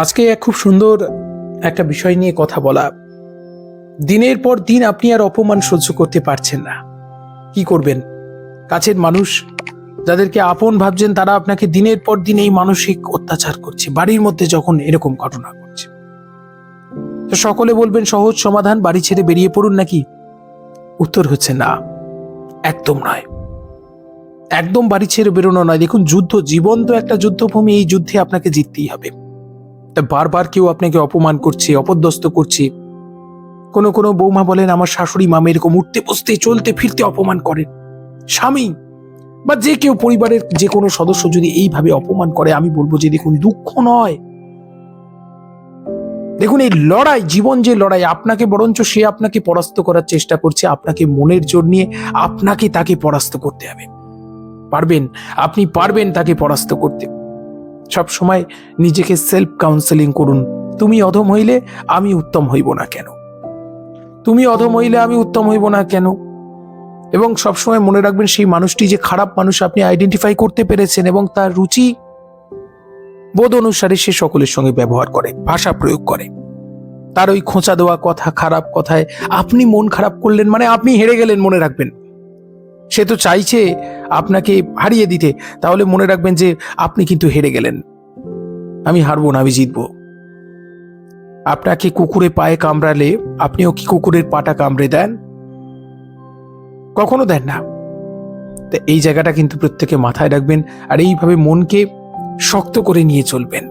আজকে এক খুব সুন্দর একটা বিষয় নিয়ে কথা বলা। দিনের পর দিন আপনি আর অপমান সহ্য করতে পারছেন না। কি করবেন? কাছের মানুষ যাদেরকে আপন ভাবছেন, তারা আপনাকে দিনের পর দিন এই মানসিক অত্যাচার করছে। বাড়ির মধ্যে যখন এরকম ঘটনা ঘটছে। তো সকলে বলবেন, সহজ সমাধান, বাড়ি ছেড়ে বেরিয়ে পড়ুন নাকি? উত্তর হচ্ছে, না, একদম নয়। একদম বাড়ি ছেড়ে বেরোনো নয়। দেখুন, যুদ্ধ জীবন তো একটা যুদ্ধভূমি, এই যুদ্ধে আপনাকে জিততেই হবে। তা বারবার কেউ আপনাকে অপমান করছে, অপদস্থ করছে। কোনো কোনো বৌমা বলেন, আমার শাশুড়ি মামা এরকম উঠতে বসতে, চলতে ফিরতে অপমান করেন। স্বামী বা যে কেউ পরিবারের যে কোনো সদস্য যদি এইভাবে অপমান করে, আমি বলব যে দেখুন, দুঃখ নয়। দেখুন, এই লড়াই, জীবন যে লড়াই, আপনাকে বরঞ্চ সে আপনাকে পরাস্ত করার চেষ্টা করছে, আপনাকে মনের জোর নিয়ে আপনাকে তাকে পরাস্ত করতে হবে। পারবেন? আপনি পারবেন তাকে পরাস্ত করতে। সব সময় নিজেকে সেলফ কাউন্সেলিং করুন। তুমি অধম হইলে আমি উত্তম হইব না কেন? তুমি অধম হইলে আমি উত্তম হইব না কেন? এবং সবসময় মনে রাখবেন সেই মানুষটি যে খারাপ মানুষ আপনি আইডেন্টিফাই করতে পেরেছেন এবং তার রুচি বোধ অনুসারে সে সকলের সঙ্গে ব্যবহার করে, ভাষা প্রয়োগ করে। তার ওই খোঁচা দেওয়া কথা, খারাপ কথায় আপনি মন খারাপ করলেন মানে আপনি হেরে গেলেন মনে রাখবেন। সে তো চাইছে আপনাকে হারিয়ে দিতে। তাহলে মনে রাখবেন যে আপনি কিন্তু হেরে গেলেন। আমি হারবো না, আমি জিতবো। আপনাকে কুকুরে পায়ে কামড়ালে আপনিও কি কুকুরের পাটা কামড়ে দেন? কখনো দেন না। তা এই জায়গাটা কিন্তু প্রত্যেকে মাথায় রাখবেন আর এইভাবে মনকে শক্ত করে নিয়ে চলবেন।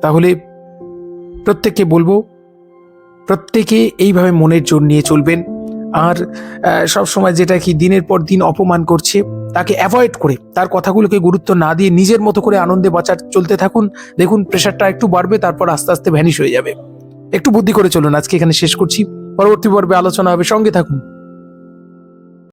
তাহলে প্রত্যেককে বলব, প্রত্যেকে এইভাবে মনের জোর নিয়ে চলবেন। আর সব সময় যেটা কি দিনের পর দিন অপমান করছে, তাকে অ্যাভয়েড করে, তার কথাগুলোকে গুরুত্ব না দিয়ে নিজের মতো করে আনন্দে বাঁচার, চলতে থাকুন। দেখুন প্রেশারটা একটু বাড়বে, তারপর আস্তে আস্তে ভ্যানিশ হয়ে যাবে। একটু বুদ্ধি করে চলুন, আজকে এখানে শেষ করছি। পরবর্তী পর্বে আলোচনা হবে, সঙ্গে থাকুন।